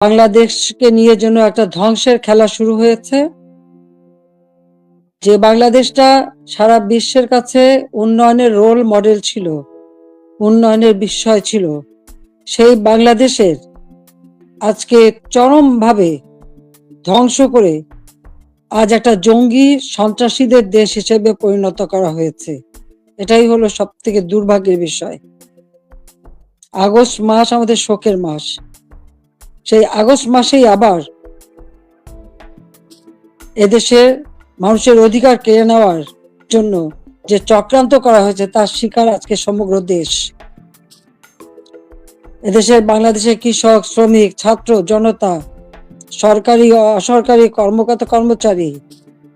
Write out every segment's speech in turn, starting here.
বাংলাদেশকে নিয়ে যেন একটা ধ্বংসের খেলা শুরু হয়েছে। যে বাংলাদেশটা সারা বিশ্বের কাছে উন্নয়নের রোল মডেল ছিল, উন্নয়নের বিষয় ছিল, সেই বাংলাদেশের আজকে চরমভাবে ধ্বংস করে আজ একটা জঙ্গি সন্ত্রাসীদের দেশ হিসেবে পরিণত করা হয়েছে। এটাই হলো সব থেকে দুর্ভাগ্যের বিষয়। আগস্ট মাস আমাদের শোকের মাস। সেই আগস্ট মাসেই আবার এদেশের মানুষের অধিকার কেড়ে নেওয়ার জন্য যে চক্রান্ত করা হয়েছে, তার শিকার আজকে সমগ্র দেশ। এদেশের বাংলাদেশের কৃষক, শ্রমিক, ছাত্র, জনতা, সরকারি অসরকারি কর্মকর্তা, কর্মচারী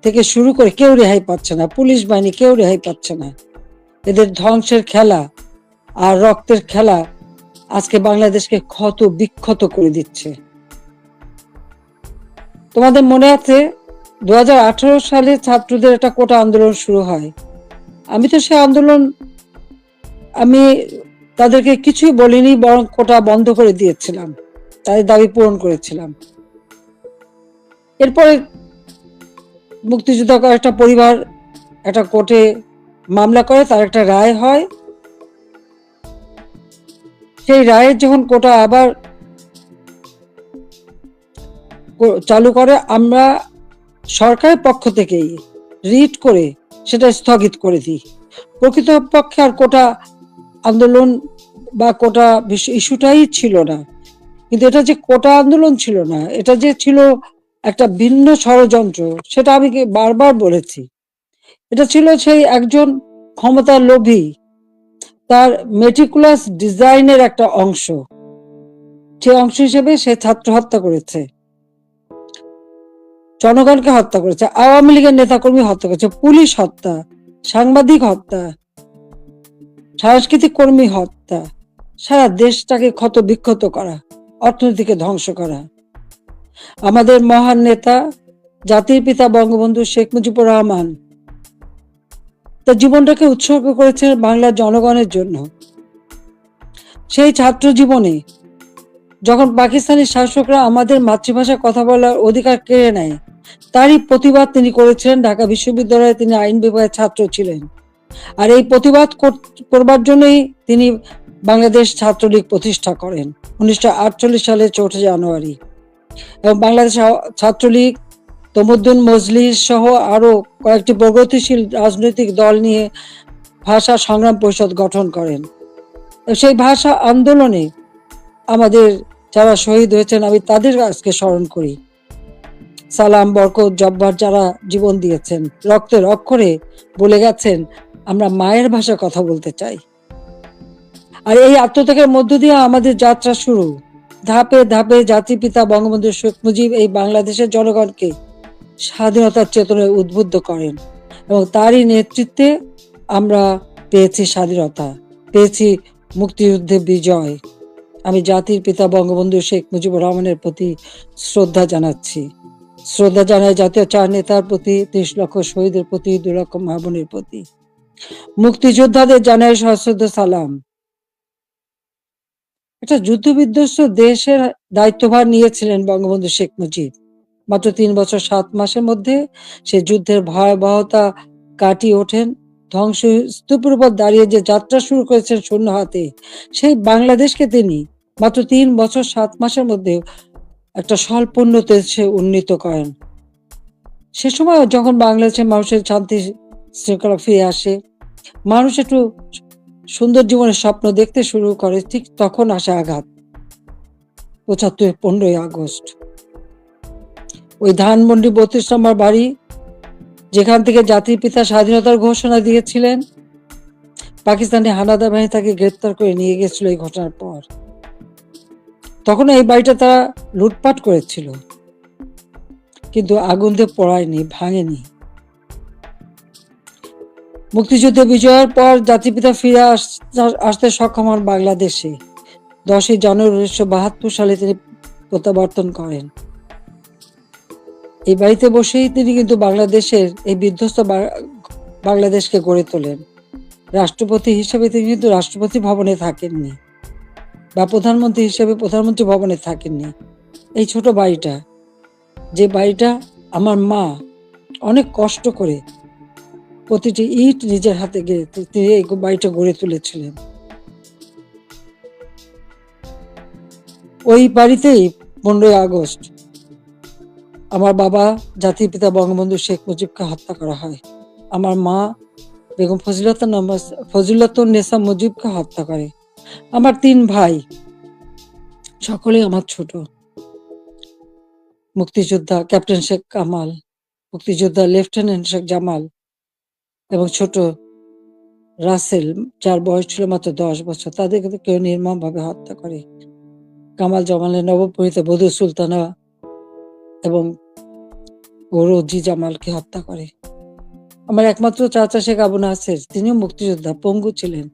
থেকে শুরু করে কেউ রেহাই পাচ্ছে না। পুলিশ বাহিনী কেউ রেহাই পাচ্ছে না। এদের ধ্বংসের খেলা আর রক্তের খেলা আজকে বাংলাদেশকে ক্ষত বিক্ষত করে দিচ্ছে। তোমাদের মনে আছে দু হাজার আঠারো সালে ছাত্রদের একটা কোটা আন্দোলন শুরু হয়। আমি তো সে আন্দোলন, আমি তাদেরকে কিছুই বলিনি, বরং কোটা বন্ধ করে দিয়েছিলাম, তাদের দাবি পূরণ করেছিলাম। এরপরে মুক্তিযোদ্ধা একটা পরিবার, একটা কোর্টে মামলা করে, তার একটা রায় হয়। সেই রায়ের যখন কোটা আবার চালু করে, আমরা সরকারের পক্ষ থেকেই রিট করে সেটা স্থগিত করে দিই। প্রকৃতপক্ষে আর কোটা আন্দোলন বা কোটা ইস্যুটাই ছিল না। কিন্তু এটা যে কোটা আন্দোলন ছিল না, এটা যে ছিল একটা ভিন্ন ষড়যন্ত্র, সেটা আমি বারবার বলেছি। এটা ছিল সেই একজন ক্ষমতার লোভী তার মেটিকুলাস ডিজাইনের একটা অংশ। সে অংশ হিসেবে সে ছাত্র হত্যা করেছে। জনগণকে হত্যা করেছে, আওয়ামী লীগের নেতাকর্মী হত্যা করেছে, পুলিশ হত্যা, সাংবাদিক হত্যা, সাংস্কৃতিক কর্মী হত্যা, সারা দেশটাকে ক্ষত বিক্ষত করা, অর্থনীতিকে ধ্বংস করা। আমাদের মহান নেতা, জাতির পিতা বঙ্গবন্ধু শেখ মুজিবুর রহমান তার জীবনটাকে উৎসর্গ করেছেন বাংলার জনগণের জন্য। সেই ছাত্র জীবনে যখন পাকিস্তানি শাসকরা আমাদের মাতৃভাষায় কথা বলার অধিকার কেড়ে নেয়, তারই প্রতিবাদ তিনি করেছিলেন। ঢাকা বিশ্ববিদ্যালয়ে তিনি আইন বিভাগের ছাত্র ছিলেন। আর এই প্রতিবাদ করবার জন্যই তিনি বাংলাদেশ ছাত্রলীগ প্রতিষ্ঠা করেন। উনিশশো আটচল্লিশ সালে চৌঠা জানুয়ারি। এবং বাংলাদেশ ছাত্রলীগ তমুদ্দুন মজলিস সহ আরও কয়েকটি প্রগতিশীল রাজনৈতিক দল নিয়ে ভাষা সংগ্রাম পরিষদ গঠন করেন। সেই ভাষা আন্দোলনে আমাদের যারা শহীদ হয়েছেন, আমি তাদের আজকে স্মরণ করি। সালাম, বরকত, জব্বার যারা জীবন দিয়েছেন, রক্তের অক্ষরে বলে গেছেন, আমরা মায়ের ভাষা কথা বলতে চাই। আর এই আত্মত্যাগের মধ্য দিয়ে আমাদের যাত্রা শুরু। ধাপে ধাপে জাতি পিতা বঙ্গবন্ধু শেখ মুজিব এই বাংলাদেশের জনগণকে স্বাধীনতার চেতনায় উদ্বুদ্ধ করেন এবং তারই নেতৃত্বে আমরা পেয়েছি স্বাধীনতা, পেয়েছি মুক্তিযুদ্ধে বিজয়। আমি জাতির পিতা বঙ্গবন্ধু শেখ মুজিবুর রহমানের প্রতি শ্রদ্ধা জানাচ্ছি। শ্রদ্ধা জানাই জাতীয় চার নেতার প্রতি, ত্রিশ লক্ষ শহীদের প্রতি দুই লক্ষ মাহবুনের প্রতি। মুক্তিযোদ্ধাদের জানাই সশ্রদ্ধ সালাম। একটা যুদ্ধ বিধ্বস্ত দেশের দায়িত্বভার নিয়েছিলেন বঙ্গবন্ধু শেখ মুজিব। মাত্র তিন বছর, সাত মাসের মধ্যে সে যুদ্ধের ভয়াবহতা কাটিয়ে ওঠেন। ধ্বংস স্তূপের উপর দাঁড়িয়ে যে যাত্রা শুরু করেছেন শূন্য হাতে, সেই বাংলাদেশকে তিনি মাত্র তিন বছর, সাত মাসের মধ্যে একটা স্বল্পোন্নত দেশে উন্নীত করেন। সে সময় যখন বাংলাদেশের মানুষের শান্তি শৃঙ্খলা ফিরে আসে, মানুষ একটু সুন্দর জীবনের স্বপ্ন দেখতে শুরু করে, ঠিক তখন আসে আঘাত। পঁচাত্তর, পনেরোই আগস্ট। ওই ধানমন্ডি বত্রিশ নম্বর বাড়ি, যেখান থেকে জাতির পিতা স্বাধীনতার ঘোষণা দিয়েছিলেন। পাকিস্তানি হানাদার বাহিনী তাকে গ্রেপ্তার করে নিয়ে গেছিল এই ঘটনার পর। তখন এই বাড়িটা তারা লুটপাট করেছিল। কিন্তু আগুন দিয়ে পড়ায়নি, ভাঙেনি। মুক্তিযুদ্ধে বিজয়ের পর জাতিপিতা ফিরে আসতে সক্ষম হন বাংলাদেশে। দশই জানুয়ারি উনিশশো বাহাত্তর সালে তিনি প্রত্যাবর্তন করেন। এই বাড়িতে বসেই তিনি কিন্তু বাংলাদেশের এই বিধ্বস্ত বাংলাদেশকে গড়ে তোলেন। রাষ্ট্রপতি হিসেবে তিনি কিন্তু রাষ্ট্রপতি ভবনে থাকেননি বা প্রধানমন্ত্রী হিসেবে প্রধানমন্ত্রী ভবনে থাকেননি। এই ছোট বাড়িটা, যে বাড়িটা আমার মা অনেক কষ্ট করে প্রতিটি ইট নিজের হাতে গিয়ে তিনি এই বাড়িটা গড়ে তুলেছিলেন। ওই বাড়িতেই পনেরোই আগস্ট আমার বাবা, জাতির পিতা বঙ্গবন্ধু শেখ মুজিবকে হত্যা করা হয়। আমার মা, বেগম ফজিলত ফজিলত নেসা মুজিবকে হত্যা করে। আমার তিন ভাই, সকলে আমার ছোট। মুক্তিযোদ্ধা ক্যাপ্টেন শেখ কামাল, মুক্তিযোদ্ধা লেফটেন্যান্ট শেখ জামাল এবং ছোট রাসেল, যার বয়স ছিল মাত্র দশ বছর, তাদেরকে কেউ নির্মম ভাবে হত্যা করে। কামাল জামালের নবপরিহিত বধু সুলতানা এবং ওরজি জামালকে হত্যা করে। আমার একমাত্র চাচা শেখ আবু নাসের তিনিও মুক্তিযোদ্ধা, পঙ্গু ছিলেন।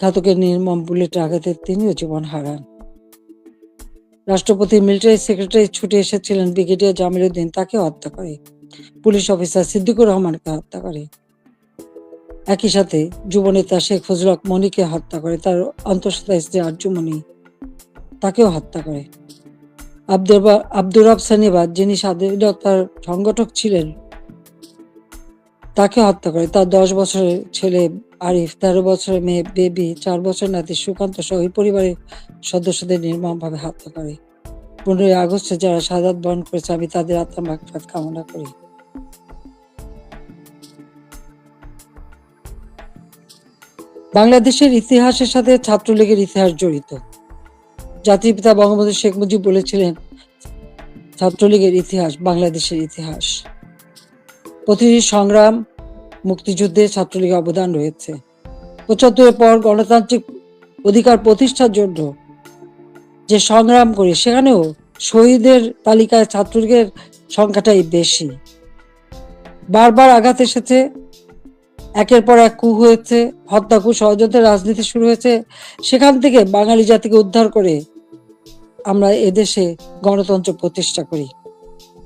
ঘাতকের নির্মম বুলেট আঘাতে তিনিও জীবন হারান। রাষ্ট্রপতি, মিলিটারি সেক্রেটারি ছুটে এসেছিলেন ব্রিগেডিয়ার জামিল উদ্দিন তাকে হত্যা করে। পুলিশ অফিসার সিদ্দিকুর রহমানকে হত্যা করে। একই সাথে যুবনেতা শেখ ফজল মনিকে হত্যা করে, তার অন্তঃসত্ত্বা স্ত্রী আর্যমণি তাকেও হত্যা করে। আব্দুর সানিবাদ, যিনি স্বাধীনতার সংগঠক ছিলেন, তাকে হত্যা করে। তার দশ বছরের ছেলে আরিফ, তেরো বছরের মেয়ে বেবি, চার বছর নাতি সুকান্ত সহ পরিবারের সদস্যদের নির্মমভাবে হত্যা করে। পনেরোই আগস্টে যারা সাদাত বরণ করেছে, আমি তাদের আত্মা মাগফিরাত কামনা করি। বাংলাদেশের ইতিহাসের সাথে ছাত্রলীগের ইতিহাস জড়িত। জাতির পিতা বঙ্গবন্ধু শেখ মুজিব বলেছিলেন, ছাত্রলীগের ইতিহাস বাংলাদেশের ইতিহাস। প্রতিটি সংগ্রাম, মুক্তিযুদ্ধে ছাত্রলীগের অবদান রয়েছে। পঁচাত্তরের পর গণতান্ত্রিক অধিকার প্রতিষ্ঠার জন্য যে সংগ্রাম করি, সেখানেও শহীদের তালিকায় ছাত্রলীগের সংখ্যাটাই বেশি। বারবার আঘাত এসেছে, একের পর এক কু হয়েছে হত্যা কু ষড়যন্ত্রের রাজনীতি শুরু হয়েছে। সেখান থেকে বাঙালি জাতিকে উদ্ধার করে আমরা এদেশে গণতন্ত্র প্রতিষ্ঠা করি।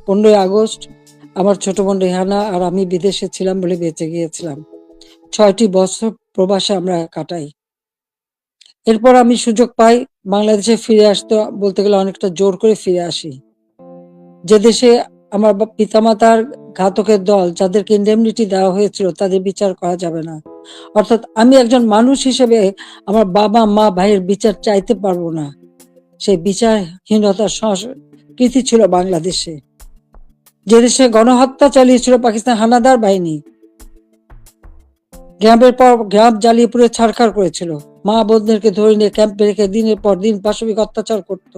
পনেরোই আগস্ট আমার ছোট বোন রেহানা আর আমি বিদেশে ছিলাম বলে বেঁচে গিয়েছিলাম। ছয়টি বছর প্রবাসে আমরা কাটাই। এরপর আমি সুযোগ পাই বাংলাদেশে ফিরে আসতে বলতে গেলে অনেকটা জোর করে ফিরে আসি। যে দেশে আমার পিতামাতার ঘাতকের দল যাদেরকে ইন্ডেমনিটি দেওয়া হয়েছিল তাদের বিচার করা যাবে না। অর্থাৎ আমি একজন মানুষ হিসেবে আমার বাবা, মা, ভাইয়ের বিচার চাইতে পারব না। সেই বিচারহীনতার সংস্কৃতি ছিল বাংলাদেশে। যে দেশে গণহত্যা চালিয়েছিল পাকিস্তান হানাদার বাহিনী, গ্রামের পর গ্রাম জ্বালিয়ে পুড়ে ছাড়খাড় করেছিল। মা বোনদেরকে ধরে নিয়ে ক্যাম্পে রেখে দিনের পর দিন পাশবিক অত্যাচার করত।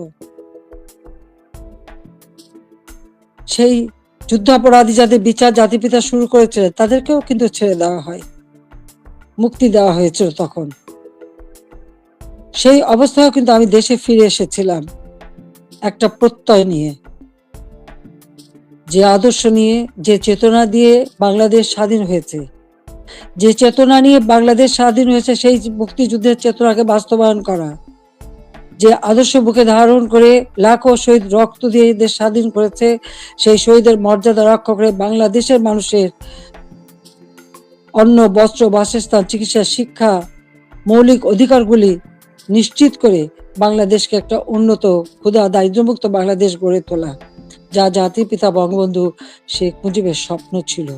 সেই যুদ্ধাপরাধী যাদের বিচার জাতিপিতা শুরু করেছে তাদেরকেও কিন্তু ছেড়ে দেওয়া হয়, মুক্তি দেওয়া হয়েছিল তখন। সেই অবস্থায় কিন্তু আমি দেশে ফিরে এসেছিলাম একটা প্রত্যয় নিয়ে। যে আদর্শ নিয়ে, যে চেতনা দিয়ে বাংলাদেশ স্বাধীন হয়েছে। যে চেতনা নিয়ে বাংলাদেশ স্বাধীন হয়েছে, সেই মুক্তিযুদ্ধের চেতনাকে বাস্তবায়ন করা। যে আদর্শ বুকে ধারণ করে লাখো শহীদ রক্ত দিয়ে দেশ স্বাধীন করেছে, সেই শহীদের মর্যাদা রক্ষা করে বাংলাদেশের মানুষের অন্ন, বস্ত্র, বাসস্থান, চিকিৎসা, শিক্ষা, মৌলিক অধিকারগুলি নিশ্চিত করে বাংলাদেশকে একটা উন্নত, ক্ষুধা, দারিদ্র্যমুক্ত বাংলাদেশ গড়ে তোলা, যা জাতির পিতা বঙ্গবন্ধু শেখ মুজিবের স্বপ্ন ছিল।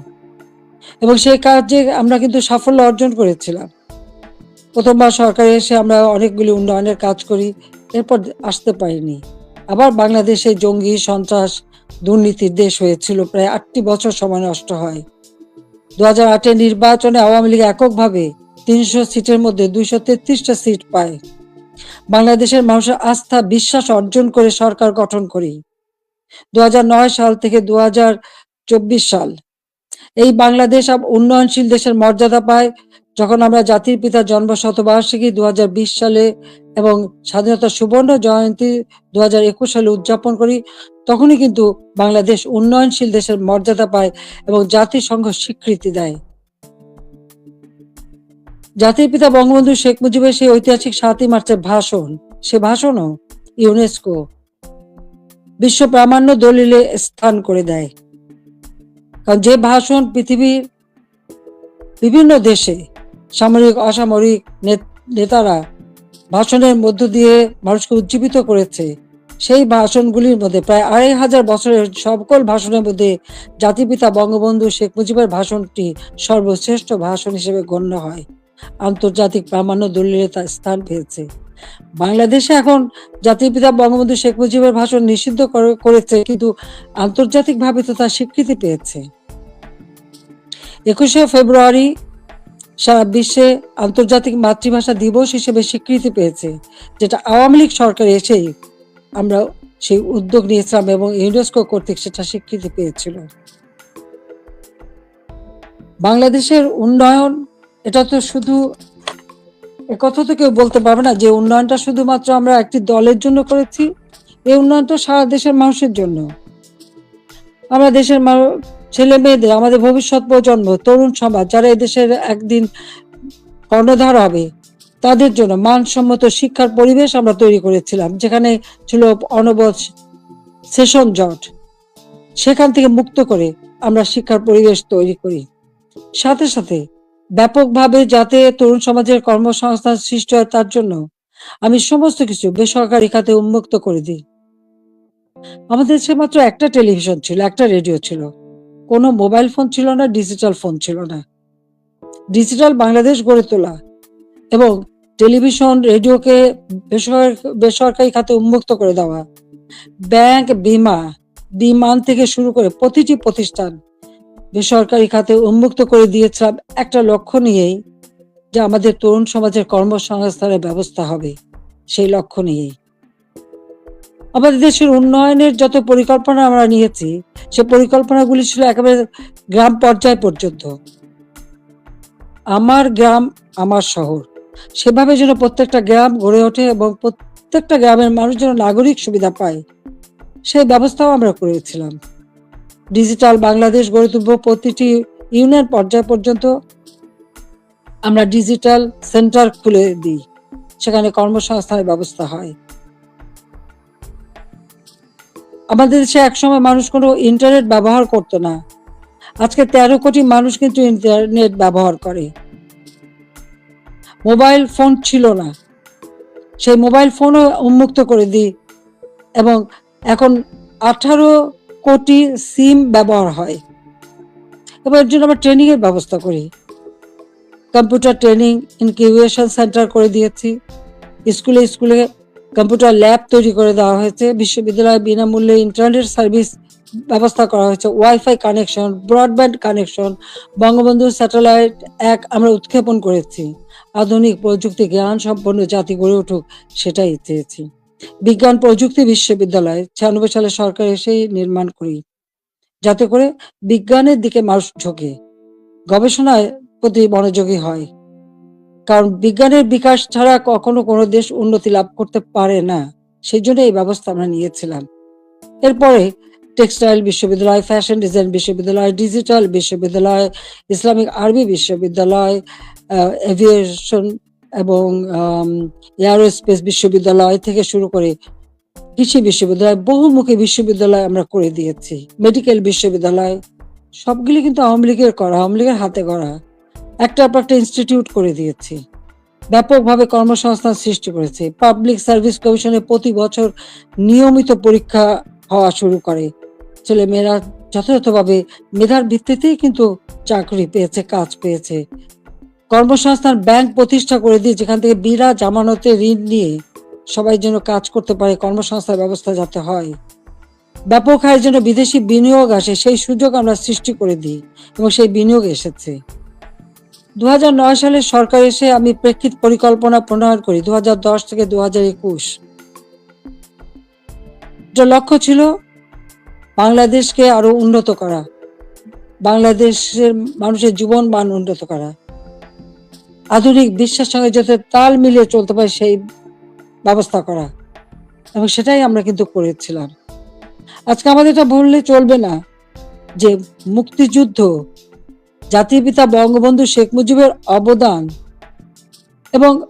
এবং সেই কাজে আমরা কিন্তু সাফল্য অর্জন করেছিলাম। প্রথমবার সরকারে এসে আমরা অনেকগুলি উন্নয়নের কাজ করি, এরপর আসতে পারিনি। আবার বাংলাদেশে জঙ্গি, সন্ত্রাস, দুর্নীতির দেশ হয়েছিল, প্রায় আটটি বছর সময় নষ্ট হয়। দু হাজার আটের নির্বাচনে আওয়ামী লীগ এককভাবে তিনশো সিটের মধ্যে দুইশো তেত্রিশটা সিট পায়। বাংলাদেশের মানুষের আস্থা, বিশ্বাস অর্জন করে সরকার গঠন করি। দু হাজার নয় সাল থেকে দু হাজার চব্বিশ সাল। এই বাংলাদেশ উন্নয়নশীল দেশের মর্যাদা পায়। যখন আমরা জাতির পিতার জন্ম শতবার্ষিকী দু হাজার বিশ সালে এবং স্বাধীনতা সুবর্ণ জয়ন্তী দু একুশ সালে উদযাপন করি, তখনই কিন্তু বাংলাদেশ উন্নয়নশীল দেশের মর্যাদা পায় এবং জাতিসংঘ স্বীকৃতি দেয়। জাতির পিতা বঙ্গবন্ধু শেখ মুজিবের সেই ঐতিহাসিক সাতই মার্চের ভাষণ, সে ভাষণও ইউনেস্কো বিশ্ব প্রামাণ্য দলিলে স্থান করে দেয়। কারণ যে ভাষণ পৃথিবীর বিভিন্ন দেশে সামরিক, অসামরিক নেতারা ভাষণের মধ্য দিয়ে মানুষকে উজ্জীবিত করেছে, সেই ভাষণগুলির মধ্যে প্রায় আড়াই হাজার বছরের সকল ভাষণের মধ্যে জাতিপিতা বঙ্গবন্ধু শেখ মুজিবের ভাষণটি সর্বশ্রেষ্ঠ ভাষণ হিসেবে গণ্য হয়। আন্তর্জাতিক প্রামাণ্য দলিলে তার স্থান পেয়েছে। বাংলাদেশে এখন জাতির পিতা বঙ্গবন্ধু শেখ মুজিবের ভাষণ নিষিদ্ধ করেছে, কিন্তু আন্তর্জাতিকভাবে তো তার স্বীকৃতি পেয়েছে। একুশে ফেব্রুয়ারি সারা বিশ্বে আন্তর্জাতিক মাতৃভাষা দিবস হিসেবে স্বীকৃতি পেয়েছে, যেটা আওয়ামী লীগ সরকার এসেই আমরা সেই উদ্যোগ নিয়েছিলাম এবং ইউনেস্কো কর্তৃক সেটা স্বীকৃতি পেয়েছিল। বাংলাদেশের উন্নয়ন এটা তো শুধু একথা তো কেউ বলতে পারবে না যে উন্নয়নটা শুধুমাত্র আমরা একটি দলের জন্য করেছি, এই উন্নয়নটা সারা দেশের মানুষের জন্য। আমরা দেশের ছেলে মেয়েদের, আমাদের ভবিষ্যৎ প্রজন্ম, তরুণ সমাজ, যারা দেশের একদিন কর্ণধার হবে, তাদের জন্য মানসম্মত শিক্ষার পরিবেশ আমরা তৈরি করেছিলাম, যেখানে ছিল অনবদ সেশন জট। সেখান থেকে মুক্ত করে আমরা শিক্ষার পরিবেশ তৈরি করি। সাথে সাথে ব্যাপকভাবে যাতে তরুণ সমাজের কর্মসংস্থান সৃষ্টি হয় তার জন্য আমি সমস্ত কিছু বেসরকারি খাতে উন্মুক্ত করে দিই। আমাদের দেশে মাত্র একটা টেলিভিশন ছিল, একটা রেডিও ছিল। কোনো মোবাইল ফোন ছিল না, ডিজিটাল ফোন ছিল না। ডিজিটাল বাংলাদেশ গড়ে তোলা এবং টেলিভিশন, রেডিওকে বেসরকারি খাতে উন্মুক্ত করে দেওয়া। ব্যাংক বিমা, বিমান থেকে শুরু করে প্রতিটি প্রতিষ্ঠান বেসরকারি খাতে উন্মুক্ত করে দিয়েছিলাম একটা লক্ষ্য নিয়েই যে আমাদের তরুণ সমাজের কর্মসংস্থানের ব্যবস্থা হবে, সেই লক্ষ্য নিয়েই। আমাদের দেশের উন্নয়নের যত পরিকল্পনা আমরা নিয়েছি, সে পরিকল্পনাগুলি ছিল একেবারে গ্রাম পর্যায় পর্যন্ত। আমার গ্রাম, আমার শহর, সেভাবে যেন প্রত্যেকটা গ্রাম গড়ে ওঠে এবং প্রত্যেকটা গ্রামের মানুষ যেন নাগরিক সুবিধা পায়, সেই ব্যবস্থাও আমরা করেছিলাম। ডিজিটাল বাংলাদেশ গড়ে তুলব প্রতিটি ইউনিয়ন পর্যায় পর্যন্ত। আমরা ডিজিটাল সেন্টার খুলে দিই, সেখানে কর্মসংস্থানের ব্যবস্থা হয়। আমাদের দেশে একসময় মানুষ কোনো ইন্টারনেট ব্যবহার করতো না। আজকে তেরো কোটি মানুষ কিন্তু ইন্টারনেট ব্যবহার করে। মোবাইল ফোন ছিল না। সেই মোবাইল ফোনও উন্মুক্ত করে দিই এবং এখন আঠারো কোটি সিম ব্যবহার হয়। এবং এর জন্য আমরা ট্রেনিং এর ব্যবস্থা করি। কম্পিউটার ট্রেনিং ইনকিউবেশন সেন্টার করে দিয়েছি। স্কুলে স্কুলে কম্পিউটার ল্যাব তৈরি করে দেওয়া হয়েছে। বিশ্ববিদ্যালয়ে বিনামূল্যে ইন্টারনেট সার্ভিস ব্যবস্থা করা হয়েছে। WiFi connection broadband connection Bangabandhu satellite এক আমরা উৎক্ষেপণ করেছি। আধুনিক প্রযুক্তি জ্ঞান সম্পন্ন জাতি গড়ে উঠুক, সেটাই চেয়েছি। বিজ্ঞান প্রযুক্তি বিশ্ববিদ্যালয় ছিয়ানব্বই সালে সরকার এসেই নির্মাণ করি। যাতে করে বিজ্ঞানের দিকে মানুষ ঝোঁকে। গবেষণায় প্রতি মনোযোগী হয়। কারণ বিজ্ঞানের বিকাশ ছাড়া কখনো কোনো দেশ উন্নতি লাভ করতে পারে না। সেই জন্য এই ব্যবস্থা আমরা নিয়েছিলাম। এরপরে টেক্সটাইল বিশ্ববিদ্যালয়, ফ্যাশন ডিজাইন বিশ্ববিদ্যালয়, ডিজিটাল বিশ্ববিদ্যালয়, ইসলামিক আরবি বিশ্ববিদ্যালয় এভিয়েশন এবং এয়ারোস্পেস বিশ্ববিদ্যালয় থেকে শুরু করে কৃষি বিশ্ববিদ্যালয়, বহুমুখী বিশ্ববিদ্যালয় আমরা করে দিয়েছি। মেডিকেল বিশ্ববিদ্যালয়, সবগুলি কিন্তু আওয়ামী লীগের করা, আওয়ামী লীগের হাতে করা একটার পর একটা ইনস্টিটিউট করে দিয়েছি। ব্যাপকভাবে কর্মসংস্থান সৃষ্টি করেছে। পাবলিক সার্ভিস কমিশনে প্রতি বছর নিয়মিত পরীক্ষা হওয়া শুরু করে। ছেলে মেয়েরা যথাযথভাবে মেধার ভিত্তিতেই কিন্তু চাকরি পেয়েছে, কাজ পেয়েছে। কর্মসংস্থান ব্যাংক প্রতিষ্ঠা করে দিয়ে যেখান থেকে বিনা জামানতে ঋণ নিয়ে সবাই যেন কাজ করতে পারে, কর্মসংস্থান ব্যবস্থা যাতে হয়। ব্যাপক হারে যেন বিদেশি বিনিয়োগ আসে, সেই সুযোগ আমরা সৃষ্টি করে দিই এবং সেই বিনিয়োগ এসেছে। দু হাজার নয় সালে সরকার এসে আমি প্রেক্ষিত পরিকল্পনা প্রণয়ন করি দু হাজার দশ থেকে দু হাজার একুশ লক্ষ্য ছিল, বাংলাদেশকে আরও উন্নত করা, বাংলাদেশের মানুষের জীবন মান উন্নত করা। আধুনিক বিশ্বের সঙ্গে যাতে তাল মিলিয়ে চলতে পারে সেই ব্যবস্থা করা। এবং সেটাই আমরা কিন্তু করেছিলাম। আজকে আমাদের এটা বললে চলবে না যে মুক্তিযুদ্ধ, জাতির পিতা বঙ্গবন্ধু শেখ মুজিবের অবদান এবং